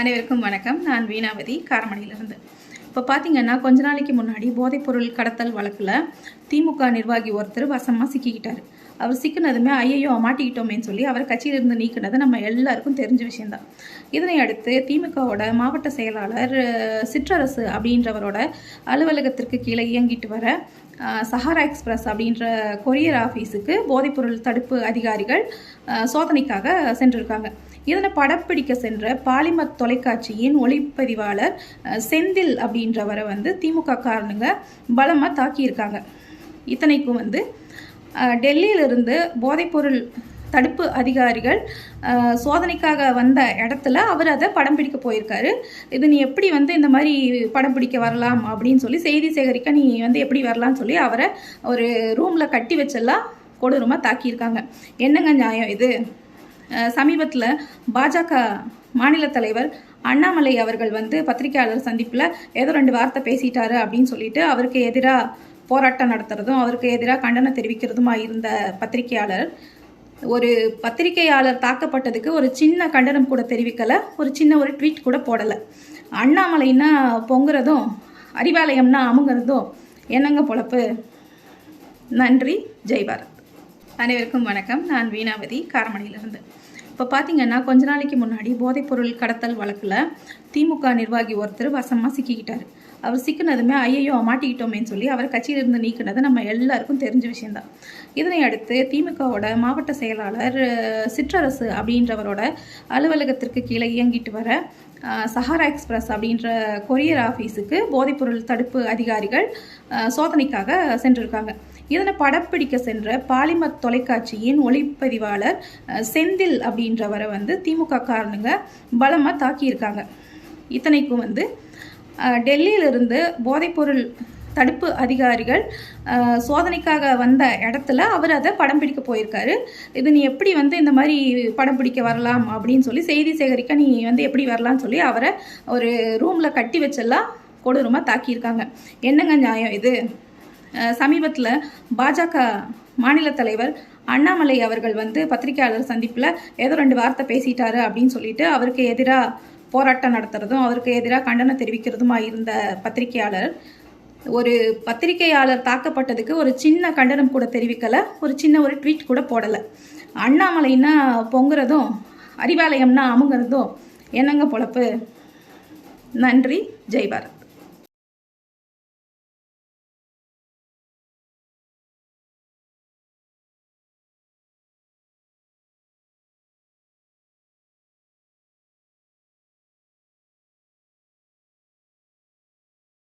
அனைவருக்கும் வணக்கம். நான் வீணாவதி காரமணியிலிருந்து. இப்போ பார்த்தீங்கன்னா கொஞ்ச நாளைக்கு முன்னாடி போதைப்பொருள் கடத்தல் வழக்கில் திமுக நிர்வாகி ஒருத்தர் வசமாக சிக்கிக்கிட்டார். அவர் சிக்கினதுமே ஐயையோ மாட்டிக்கிட்டோமேன்னு சொல்லி அவர் கட்சியிலிருந்து நீக்கினது நம்ம எல்லாருக்கும் தெரிஞ்ச விஷயம்தான். இதனை அடுத்து திமுகவோட மாவட்ட செயலாளர் சிற்றரசு அப்படின்றவரோட அலுவலகத்திற்கு கீழே இயங்கிட்டு வர சஹாரா எக்ஸ்பிரஸ் அப்படின்ற கொரியர் ஆஃபீஸுக்கு போதைப்பொருள் தடுப்பு அதிகாரிகள் சோதனைக்காக சென்றிருக்காங்க. இதனை படப்பிடிக்க சென்ற பாலிமர் தொலைக்காட்சியின் ஒளிப்பதிவாளர் செந்தில் அப்படின்றவரை வந்து திமுக காரணங்க பலமாக தாக்கியிருக்காங்க. இத்தனைக்கும் வந்து டெல்லியிலிருந்து போதைப்பொருள் தடுப்பு அதிகாரிகள் சோதனைக்காக வந்த இடத்துல அவர் அதை படம் பிடிக்க போயிருக்காரு. இது நீ எப்படி வந்து இந்த மாதிரி படம் பிடிக்க வரலாம் அப்படின்னு சொல்லி செய்தி சேகரிக்க நீ வந்து எப்படி வரலாம்னு சொல்லி அவரை ஒரு ரூமில் கட்டி வச்செல்லாம் கொடூரமாக தாக்கியிருக்காங்க. என்னங்க நியாயம் இது? சமீபத்தில் பாஜக மாநில தலைவர் அண்ணாமலை அவர்கள் வந்து பத்திரிகையாளர் சந்திப்பில் ஏதோ ரெண்டு வார்த்தை பேசிட்டாரு அப்படின்னு சொல்லிட்டு அவருக்கு எதிராக போராட்டம் நடத்துறதும் அவருக்கு எதிராக கண்டனம் தெரிவிக்கிறதுமா இருந்த பத்திரிகையாளர் ஒரு பத்திரிகையாளர் தாக்கப்பட்டதுக்கு ஒரு சின்ன கண்டனம் கூட தெரிவிக்கலை ஒரு சின்ன ஒரு ட்வீட் கூட போடலை. அண்ணாமலைன்னா பொங்குறதும் அறிவாலயம்னா அமுங்கிறதும் என்னங்க பொழப்பு? நன்றி ஜெய் பாரத் அனைவருக்கும் வணக்கம். நான் வீணாவதி காரமணியிலிருந்து. இப்போ பார்த்தீங்கன்னா கொஞ்ச நாளைக்கு முன்னாடி போதைப்பொருள் கடத்தல் வழக்கில் திமுக நிர்வாகி ஒருத்தர் வசமாக சிக்கிக்கிட்டார். அவர் சிக்கினதுமே ஐயையோ மாட்டிக்கிட்டோமேன்னு சொல்லி அவர் கட்சியிலிருந்து நீக்கினது நம்ம எல்லாருக்கும் தெரிஞ்ச விஷயந்தான் இதனை அடுத்து திமுகவோட மாவட்ட செயலாளர் சிற்றரசு அப்படின்றவரோட அலுவலகத்திற்கு கீழே இயங்கிட்டு வர சஹாரா எக்ஸ்பிரஸ் அப்படின்ற கொரியர் ஆஃபீஸுக்கு போதைப்பொருள் தடுப்பு அதிகாரிகள் சோதனைக்காக சென்றிருக்காங்க. இதனை படப்பிடிக்க சென்ற பாலிமர் தொலைக்காட்சியின் ஒளிப்பதிவாளர் செந்தில் அப்படின்றவரை வந்து திமுக காரணங்க பலமாக தாக்கியிருக்காங்க. இத்தனைக்கும் வந்து டெல்லியிலிருந்து போதைப்பொருள் தடுப்பு அதிகாரிகள் சோதனைக்காக வந்த இடத்துல அவர் அதை படம் பிடிக்க போயிருக்காரு. இது நீ எப்படி வந்து இந்த மாதிரி படம் பிடிக்க வரலாம் அப்படின்னு சொல்லி செய்தி சேகரிக்க நீ வந்து எப்படி வரலாம்னு சொல்லி அவரை ஒரு ரூமில் கட்டி வச்செல்லாம் கொடூரமாக தாக்கியிருக்காங்க. என்னங்க நியாயம் இது? சமீபத்தில் பாஜக மாநில தலைவர் அண்ணாமலை அவர்கள் வந்து பத்திரிகையாளர் சந்திப்பில் ஏதோ ரெண்டு வார்த்தை பேசிட்டாரு அப்படின்னு சொல்லிட்டு அவருக்கு எதிராக போராட்டம் நடத்துறதும் அவருக்கு எதிராக கண்டனம் தெரிவிக்கிறதுமா இருந்த பத்திரிகையாளர் ஒரு பத்திரிகையாளர் தாக்கப்பட்டதுக்கு ஒரு சின்ன கண்டனம் கூட தெரிவிக்கலை ஒரு சின்ன ஒரு ட்வீட் கூட போடலை. அண்ணாமலைன்னா பொங்குறதும் அறிவாலயம்னா அமுங்கிறதும் என்னங்க பொழப்பு? நன்றி ஜெய்பாரத்